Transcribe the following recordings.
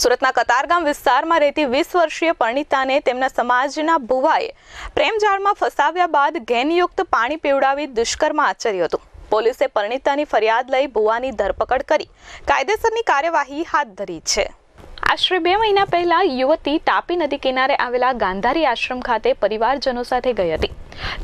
સુરતના કતારગામ વિસ્તારમાં રહેતી વીસ વર્ષીય પરણિતાને તેમના સમાજના ભુવાએ પ્રેમજાળમાં ફસાવ્યા બાદ ઘેનયુક્ત પાણી પીવડાવી દુષ્કર્મ આચર્યું હતું. પોલીસે પરણિતાની ફરિયાદ લઈ ભુવાની ધરપકડ કરી. કાયદેસરની કાર્યવાહી હાથ ધરી છે. આશરે બે મહિના પહેલા યુવતી તાપી નદી કિનારે આવેલા ગાંધારી આશ્રમ ખાતે પરિવારજનો સાથે ગઈ હતી.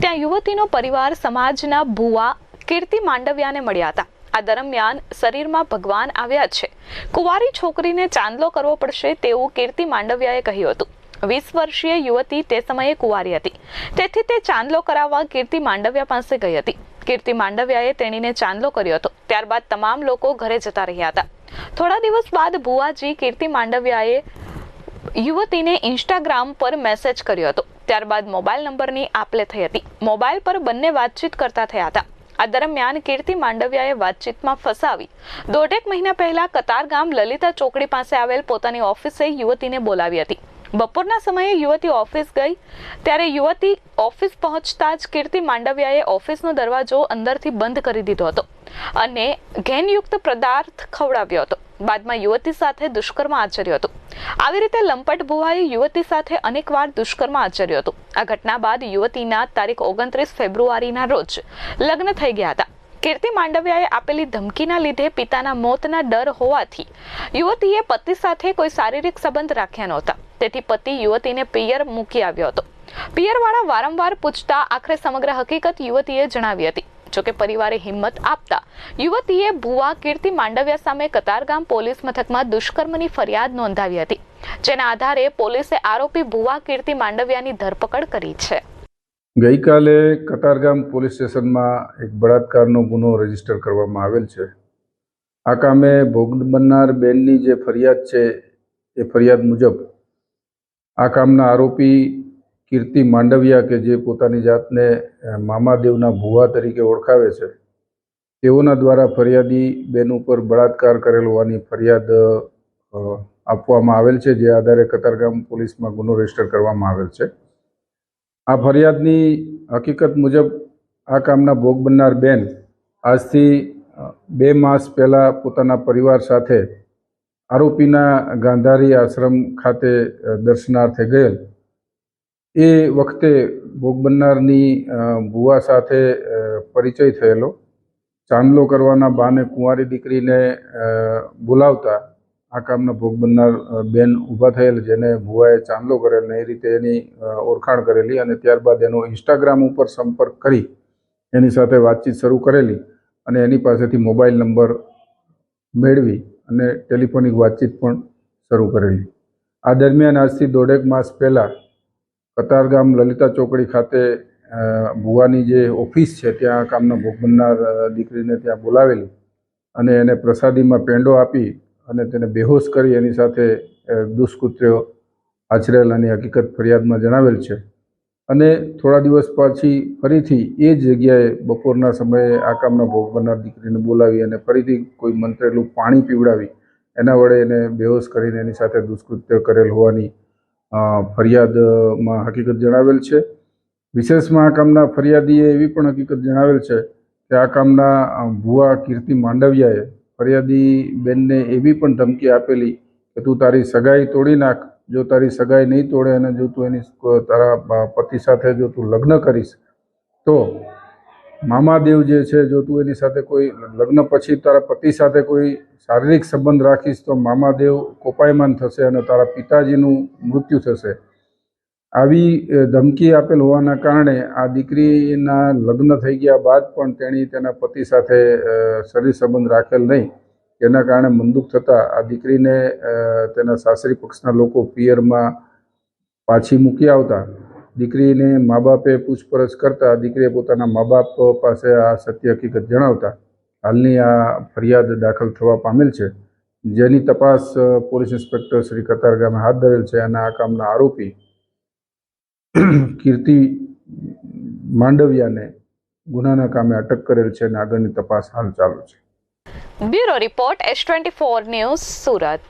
ત્યાં યુવતીનો પરિવાર સમાજના ભુવા કીર્તિ માંડવિયાને મળ્યા હતા. આ દરમિયાન શરીરમાં ભગવાન આવ્યા છે. કુંવારી છોકરીને ચાંદલો કરવો પડશે તેવું કીર્તિ માંડવિયાએ કહ્યું હતું. વીસ વર્ષીય યુવતી તે સમયે કુંવારી હતી. તેથી તે ચાંદલો કરાવવા કીર્તિ માંડવિયા પાસે ગઈ હતી. કીર્તિ માંડવિયાએ તેણીને ચાંદલો કર્યો હતો. ત્યારબાદ તમામ લોકો ઘરે જતા રહ્યા હતા. થોડા દિવસ બાદ ભુવાજી કીર્તિ માંડવિયાએ યુવતીને ઇન્સ્ટાગ્રામ પર મેસેજ કર્યો હતો. ત્યારબાદ મોબાઈલ નંબરની આપલે થઈ હતી. મોબાઈલ પર બંને વાતચીત કરતા થયા હતા. આ દરમિયાન કીર્તિ માંડવિયાએ વાતચીતમાં ફસાવી. દોઢેક મહિના પહેલા કતારગામ લલિતા ચોકડી પાસે આવેલ પોતાની ઓફિસે યુવતીને બોલાવી હતી. બપોરના સમયે યુવતી ઓફિસ ગઈ. ત્યારે યુવતી ઓફિસ પહોંચતા જ કીર્તિ માંડવિયાએ ઓફિસનો દરવાજો અંદરથી બંધ કરી દીધો હતો અને ઘેનયુક્ત પદાર્થ ખવડાવ્યો હતો. બાદમાં યુવતી સાથે દુષ્કર્મ આચર્યું હતું. આવી રીતે લંપટ ભુવાએ યુવતી સાથે અનેકવાર દુષ્કર્મ આચર્યો હતો. આ ઘટના બાદ યુવતીના તારીખ ઓગણત્રીસ ફેબ્રુઆરીના રોજ લગ્ન થઈ ગયા હતા. કીર્તિ માંડવિયાએ આપેલી ધમકીના લીધે પિતાના મોતના ડર હોવાથી યુવતીએ પતિ સાથે કોઈ શારીરિક સંબંધ રાખ્યા નહોતા. તેથી પતિ યુવતીને પિયર મૂકી આવ્યો હતો. પિયરવાળા વારંવાર પૂછતા આખરે સમગ્ર હકીકત યુવતીએ જણાવી હતી. જોકે પરિવારે હિંમત આપતા યુવતીએ ભુવા કીર્તિ માંડવિયા સામે કતારગામ પોલીસ મથકમાં દુષ્કર્મની ફરિયાદ નોંધાવી હતી. જેના આધારે પોલીસે આરોપી ભુવા કીર્તિ માંડવિયાની ધરપકડ કરી છે. ગઈકાલે કતારગામ પોલીસ સ્ટેશનમાં એક બળાત્કારનો ગુનો રજિસ્ટર કરવામાં આવેલ છે. આ કામે ભોગ બનનાર બેનની જે ફરિયાદ છે એ ફરિયાદ મુજબ આ કામના આરોપી કીર્તિ માંડવિયા કે જે પોતાની જાતને મામાદેવના ભુવા તરીકે ઓળખાવે છે, તેઓના દ્વારા ફરિયાદી બેન ઉપર બળાત્કાર કરેલ હોવાની ફરિયાદ આપવામાં આવેલ છે, જે આધારે કતારગામ પોલીસમાં ગુનો રજિસ્ટર કરવામાં આવેલ છે. આ ફરિયાદની હકીકત મુજબ આ કામના ભોગ બનનાર બેન આજથી બે માસ પહેલાં પોતાના પરિવાર સાથે આરોપીના ગાંધારી આશ્રમ ખાતે દર્શનાર્થે ગયેલ. એ વખતે ભોગ બનનારની ભુવા સાથે પરિચય થયેલો. ચાંદલો કરવાના બાને કુંવારી દીકરીને બોલાવતા આ કામના ભોગ બનનાર બેન ઊભા થયેલ જેને ભુવાએ ચાંદલો કરેલ એ રીતે એની ઓળખાણ કરેલી અને ત્યારબાદ એનો ઇન્સ્ટાગ્રામ ઉપર સંપર્ક કરી એની સાથે વાતચીત શરૂ કરેલી અને એની પાસેથી મોબાઈલ નંબર મેળવી અને ટેલિફોનિક વાતચીત પણ શરૂ કરેલી. આ દરમિયાન આજથી દોઢેક માસ પહેલાં કતારગામ લલિતા ચોકડી ખાતે ભુવાની જે ઓફિસ છે ત્યાં કામના ભોગ બનનાર દીકરીને ત્યાં બોલાવેલી અને એને પ્રસાદીમાં પેંડો આપી અને તેને બેહોશ કરી એની સાથે દુષ્કૃત્યો આચરેલાની હકીકત ફરિયાદમાં જણાવેલ છે. અને થોડા દિવસ પછી ફરીથી એ જ જગ્યાએ બપોરના સમયે આ કામના ભોગ બનનાર દીકરીને બોલાવી અને ફરીથી કોઈ મંત્રેલું પાણી પીવડાવી. એના વડે એને બેહોશ કરીને એની સાથે દુષ્કૃત્ય કરેલ હોવાની ફરિયાદમાં હકીકત જણાવેલ છે. વિશેષમાં આ કામના ફરિયાદીએ એવી પણ હકીકત જણાવેલ છે કે આ કામના ભુવા કીર્તિ માંડવિયાએ ફરિયાદી બેનને એવી પણ ધમકી આપેલી કે તું તારી સગાઈ તોડી નાખ. જો તારી સગાઈ નહીં તોડે અને જો તું એની તારા પતિ સાથે જો તું લગ્ન કરીશ, તો મામાદેવ જે છે, જો તું એની સાથે કોઈ લગ્ન પછી તારા પતિ સાથે કોઈ શારીરિક સંબંધ રાખીશ, તો મામાદેવ કોપાયમાન થશે અને તારા પિતાજીનું મૃત્યુ થશે. આવી ધમકી આપેલ હોવાના કારણે આ દીકરીના લગ્ન થઈ ગયા બાદ પણ તેણી તેના પતિ સાથે શરીર સંબંધ રાખેલ નહીં. તેના કારણે મંદુક થતાં આ દીકરીને તેના સાસરી પક્ષના લોકો પિયરમાં પાછી મૂકી આવતા. દીકરીને મા બાપે પૂછપરછ કરતા દીકરીએ પોતાના મા બાપ પાસે આ સત્ય હકીકત જણાવતા. હાલની આ ફરિયાદ દાખલ થવા પામેલ છે. જેની તપાસ પોલીસ ઇન્સ્પેક્ટર શ્રી કતાર ગામે હાથ ધરેલ છે અને આ કામના આરોપી કીર્તિ માંડવિયાને ગુનાના કામે અટક કરેલ છે અને આગળની તપાસ હાલ ચાલુ છે. Bureau report S twenty four news Surat.